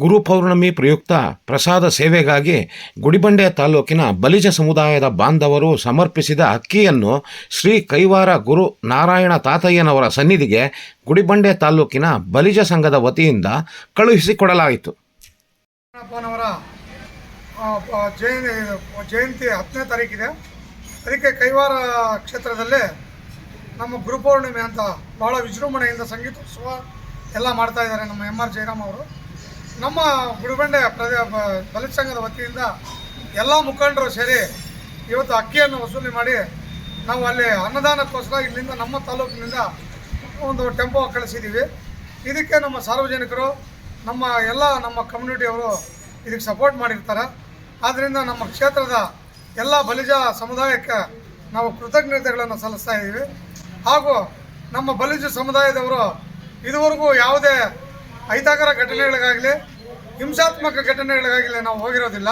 ಗುರು ಪೌರ್ಣಮಿ ಪ್ರಯುಕ್ತ ಪ್ರಸಾದ ಸೇವೆಗಾಗಿ ಗುಡಿಬಂಡೆ ತಾಲೂಕಿನ ಬಲಿಜ ಸಮುದಾಯದ ಬಾಂಧವರು ಸಮರ್ಪಿಸಿದ ಅಕ್ಕಿಯನ್ನು ಶ್ರೀ ಕೈವಾರ ಗುರು ನಾರಾಯಣ ತಾತಯ್ಯನವರ ಸನ್ನಿಧಿಗೆ ಗುಡಿಬಂಡೆ ತಾಲೂಕಿನ ಬಲಿಜ ಸಂಘದ ವತಿಯಿಂದ ಕಳುಹಿಸಿಕೊಡಲಾಯಿತು. ಜಯಂತಿ ಹತ್ತನೇ ತಾರೀಕಿದೆ. ಅದಕ್ಕೆ ಕೈವಾರ ಕ್ಷೇತ್ರದಲ್ಲೇ ನಮ್ಮ ಗುರುಪೌರ್ಣಿಮೆ ಅಂತ ಬಹಳ ವಿಜೃಂಭಣೆಯಿಂದ ಸಂಗೀತೋತ್ಸವ ಎಲ್ಲ ಮಾಡ್ತಾ ಇದ್ದಾರೆ ನಮ್ಮ ಎಂ ಆರ್ ಜಯರಾಮ್ ಅವರು. ನಮ್ಮ ಗುಡಿಬಂಡೆ ಪ್ರದೇ ಬಲಿತ ಸಂಘದ ವತಿಯಿಂದ ಎಲ್ಲ ಮುಖಂಡರು ಸೇರಿ ಇವತ್ತು ಅಕ್ಕಿಯನ್ನು ವಸೂಲಿ ಮಾಡಿ ನಾವು ಅಲ್ಲಿ ಅನ್ನದಾನಕ್ಕೋಸ್ಕರ ಇಲ್ಲಿಂದ ನಮ್ಮ ತಾಲೂಕಿನಿಂದ ಒಂದು ಟೆಂಪೋ ಕಳಿಸಿದ್ದೀವಿ ಇದಕ್ಕೆ ನಮ್ಮ ಸಾರ್ವಜನಿಕರು, ನಮ್ಮ ಎಲ್ಲ ನಮ್ಮ ಕಮ್ಯುನಿಟಿಯವರು ಇದಕ್ಕೆ ಸಪೋರ್ಟ್ ಮಾಡಿರ್ತಾರೆ. ಆದ್ದರಿಂದ ನಮ್ಮ ಕ್ಷೇತ್ರದ ಎಲ್ಲ ಬಲಿಜ ಸಮುದಾಯಕ್ಕೆ ನಾವು ಕೃತಜ್ಞತೆಗಳನ್ನು ಸಲ್ಲಿಸ್ತಾ ಇದ್ದೀವಿ. ಹಾಗೂ ನಮ್ಮ ಬಲಿಜ ಸಮುದಾಯದವರು ಇದುವರೆಗೂ ಯಾವುದೇ ಅಹಿತಕರ ಘಟನೆಗಳಿಗಾಗಲಿ ಹಿಂಸಾತ್ಮಕ ಘಟನೆಗಳಿಗಾಗಿಲ್ಲ, ನಾವು ಹೋಗಿರೋದಿಲ್ಲ.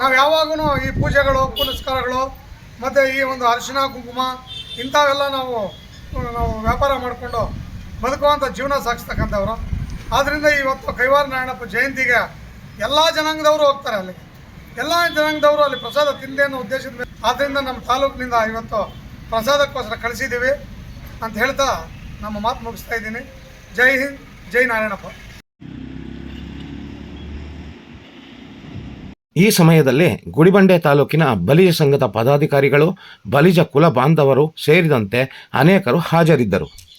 ನಾವು ಯಾವಾಗೂ ಈ ಪೂಜೆಗಳು, ಪುನಸ್ಕಾರಗಳು, ಮತ್ತು ಈ ಒಂದು ಅರಿಶಿನ, ಕುಂಕುಮ, ಇಂಥವೆಲ್ಲ ನಾವು ನಾವು ವ್ಯಾಪಾರ ಮಾಡಿಕೊಂಡು ಬದುಕುವಂಥ ಜೀವನ ಸಾಗಿಸ್ತಕ್ಕಂಥವ್ರು. ಆದ್ದರಿಂದ ಇವತ್ತು ಕೈವಾರ ನಾರಾಯಣಪ್ಪ ಜಯಂತಿಗೆ ಎಲ್ಲ ಜನಾಂಗದವರು ಹೋಗ್ತಾರೆ ಅಲ್ಲಿ. ಎಲ್ಲ ಜನಾಂಗದವರು ಅಲ್ಲಿ ಪ್ರಸಾದ ತಿಂದೆ ಅನ್ನೋ ಉದ್ದೇಶದ ಮೇಲೆ. ಆದ್ದರಿಂದ ನಮ್ಮ ತಾಲೂಕಿನಿಂದ ಇವತ್ತು ಪ್ರಸಾದಕ್ಕೋಸ್ಕರ ಕಳಿಸಿದ್ದೀವಿ. ಅಂತ ಹೇಳ್ತಾ ನಮ್ಮ ಮಾತು ಮುಗಿಸ್ತಾ ಇದ್ದೀನಿ. ಜೈ ಹಿಂದ್, ಜೈ ನಾರಾಯಣಪ್ಪ. ಈ ಸಮಯದಲ್ಲಿ ಗುಡಿಬಂಡೆ ತಾಲೂಕಿನ ಬಲಿಜ ಸಂಘದ ಪದಾಧಿಕಾರಿಗಳು ಬಲಿಜ ಕುಲ ಬಾಂಧವರು ಸೇರಿದಂತೆ ಅನೇಕರು ಹಾಜರಿದ್ದರು.